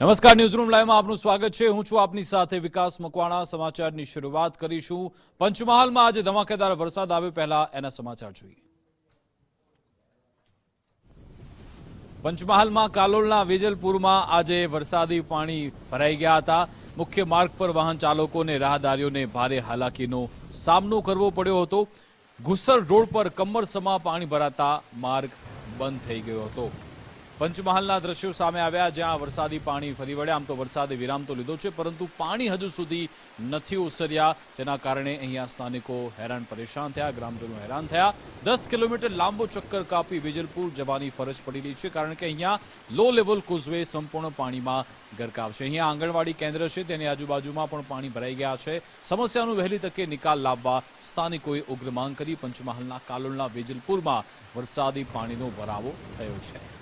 નમસ્કાર ન્યૂઝરૂમ લાઈવમાં આપનું સ્વાગત છે. હું છું આપની સાથે વિકાસ મકવાણા. સમાચારની શરૂઆત કરીશું. પંચમહાલમાં આજે ધમાકેદાર વરસાદ આવે પહેલા એના સમાચાર જોઈએ. પંચમહાલમાં કાલોલના વેજલપુરમાં આજે વરસાદી પાણી ભરાઈ ગયા હતા. મુખ્ય માર્ગ પર વાહન ચાલકોને રાહદારીઓને ભારે હાલાકીનો સામનો કરવો પડ્યો હતો. ઘુસર રોડ પર કમરસમા પાણી ભરાતા માર્ગ બંધ થઈ ગયો હતો. પંચમહાલના દ્રશ્યો સામે આવ્યા, જ્યાં વરસાદી પાણી ફરી વળ્યા. આમ તો વરસાદે વિરામ તો લીધો છે, પરંતુ પાણી હજુ સુધી નથી ઓસર્યા, જેના કારણે અહીંયા સ્થાનિકો હેરાન પરેશાન થયા, ગ્રામજનો હેરાન થયા. દસ કિલોમીટર લાંબો ચક્કર કાપી વેજલપુર જવાની ફરજ પડી રહી છે, કારણ કે અહીંયા લો લેવલ કોઝવે સંપૂર્ણ પાણીમાં ગરકાવ છે. અહીંયા આંગણવાડી કેન્દ્ર છે, તેની આજુબાજુમાં પણ પાણી ભરાઈ ગયા છે. સમસ્યાનું વહેલી તકે નિકાલ લાવવા સ્થાનિકોએ ઉગ્ર માંગ કરી. પંચમહાલના કાલોલના વેજલપુરમાં વરસાદી પાણીનો ભરાવો થયો છે.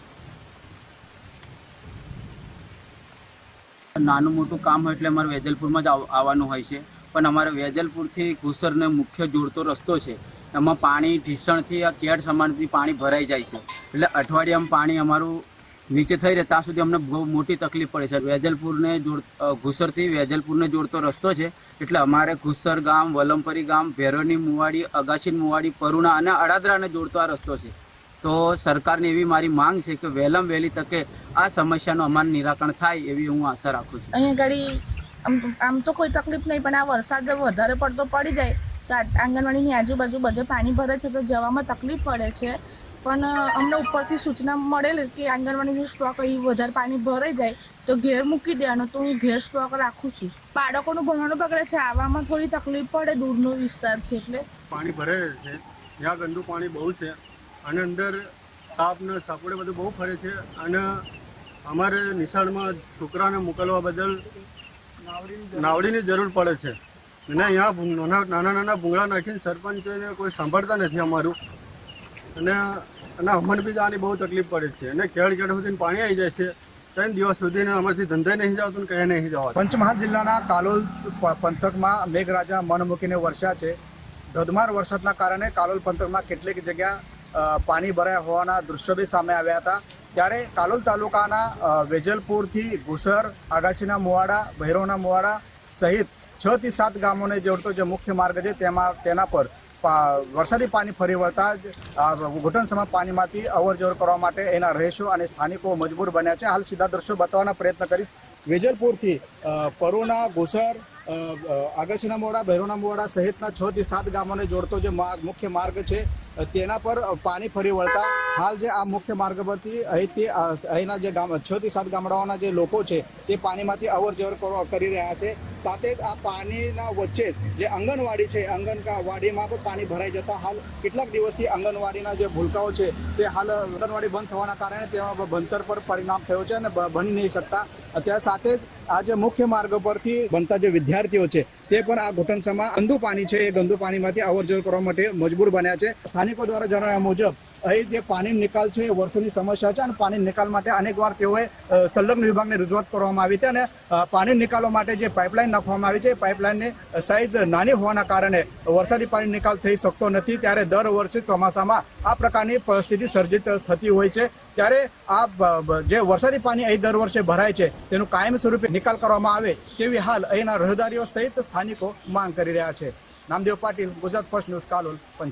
નાનું મોટું કામ હોય એટલે અમારે વેજલપુરમાં જ આવવાનું હોય છે. પણ અમારે વેજલપુરથી ઘુસરને મુખ્ય જોડતો રસ્તો છે. એમાં પાણી ઢીસણથી આ કેડ સમાનથી પાણી ભરાઈ જાય છે. એટલે અઠવાડિયામાં પાણી અમારું નીચે થઈ રહે, ત્યાં સુધી અમને બહુ મોટી તકલીફ પડે છે. વેજલપુરને જોડ ઘુસરથી વેજલપુરને જોડતો રસ્તો છે. એટલે અમારે ઘુસર ગામ, વલમપરી ગામ, ભેરોની મુવાડી અગાશીન મુવાડી, પરુણા અને અડાદરાને જોડતો આ રસ્તો છે. તો સરકારની એવી મારી માંગ છે કે વહેલામ વહેલી તકે આ સમસ્યાનું અમારું નિરાકરણ થાય એવી હું આશા રાખું છું. અહીંયા ગાડી આમ આમ તો કોઈ તકલીફ નહીં પણ આ વરસાદ વધારે પડતો પડી જાય તો આ આંગણવાડીની આજુબાજુ બધે પાણી ભરે છે તો જવામાં તકલીફ પડે છે. પણ અમને ઉપરથી સૂચના મળેલ કે આંગણવાડીનું સ્ટોક અહીં વધારે પાણી ભરાઈ જાય તો ઘેર મૂકી દેવાનો તો હું ઘેર સ્ટોક રાખું છું. બાળકોનું ભણવાનું બગડે છે આવવામાં થોડી તકલીફ પડે દૂરનો વિસ્તાર છે એટલે. પાણી ભરે છે ત્યાં ગંદુ પાણી બહુ છે અને અંદર સાપ ને સાપોડે બધું બહુ ફરે છે. અને અમારે નિશાળમાં છોકરાને મોકલવા બદલ નાવડીની જરૂર પડે છે. અને અહીંયા નાના નાના નાના ભૂંગળા નાખીને સરપંચને કોઈ સાંભળતા નથી અમારું. અને અને અમને બી જવાની બહુ તકલીફ પડે છે. અને કેળ કેળ સુધી પાણી આવી જાય છે. ત્રણ દિવસ સુધી અમારથી ધંધે નહીં જવાતું કહે નહીં જવા પંચમહાલ જિલ્લાના કાલોલ પંથકમાં મેઘરાજા મન મૂકીને વરસ્યા છે. ધોધમાર વરસાદના કારણે કાલોલ પંથકમાં કેટલીક જગ્યા પાણી ભરાયા હોવાના દૃશ્યો બી સામે આવ્યા હતા. ત્યારે કાલોલ તાલુકાના વેજલપુરથી ઘુસર, આગાશીના મુવાડા, ભૈરવના મુવાડા સહિત છ થી સાત ગામોને જોડતો જે મુખ્ય માર્ગ છે, તેમાં, તેના પર વરસાદી પાણી ફરી વળતા જ ઘૂંટણ સમા પાણીમાંથી અવરજવર કરવા માટે એના રહેશો અને સ્થાનિકો મજબૂર બન્યા છે. હાલ સીધા દ્રશ્યો બતાવવાના પ્રયત્ન કરીશ. વેજલપુરથી પરુણા ઘોસર આગાશીના મોડા ભૈરવના મોડા સહિતના છ થી સાત ગામોને જોડતો જે મુખ્ય માર્ગ છે તેના પર પાણી ફરી વળતા હાલ જે આ મુખ્ય માર્ગ પરથી અહીંથી અહીંના જે ગામ, છ થી સાત ગામડાઓના જે લોકો છે, તે પાણીમાંથી અવર જવર કરી રહ્યા છે. સાથે જ આ પાણીના વચ્ચે જ જે આંગણવાડી છે, આંગણવાડીમાં પણ પાણી ભરાઈ જતા હાલ કેટલાક દિવસથી આંગણવાડીના જે ભૂલકાઓ છે, તે હાલ આંગણવાડી બંધ થવાના કારણે તેમાં ભણતર પર પરિણામ થયો છે અને બની નહીં શકતા. અત્યારે સાથે જ આ જે મુખ્ય માર્ગ પરથી બનતા જે વિદ્યાર્થીઓ છે, તે પણ આ ઘૂંટણસામાં ગંદુ પાણી છે, એ ગંદુ પાણીમાંથી અવર જવર કરવા માટે મજબૂર બન્યા છે. સ્થાનિકો દ્વારા જણાવ્યા મુજબ, અહીં જે પાણી નિકાલ છે એ વર્ષોની સમસ્યા છે અને પાણી નિકાલ માટે અનેકવાર તેઓએ સંલગ્ન વિભાગને રજૂઆત કરવામાં આવી હતી અને પાણી નિકાલો માટે જે પાઇપલાઇન નાખવામાં આવી છે પાઇપલાઇનની સાઇઝ નાની હોવાના કારણે વરસાદી પાણી નિકાલ થઈ શકતો નથી. ત્યારે દર વર્ષે ચોમાસામાં આ પ્રકારની પરિસ્થિતિ સર્જિત થતી હોય છે. ત્યારે આ જે વરસાદી પાણી અહીં દર વર્ષે ભરાય છે, તેનું કાયમ સ્વરૂપે નિકાલ કરવામાં આવે તેવી હાલ અહીંના રહદારીઓ સહિત સ્થાનિકો માંગ કરી રહ્યા છે. નામદેવ પાટીલ, ગુજરાત ફર્સ્ટ ન્યૂઝ, કાલોલ પંચ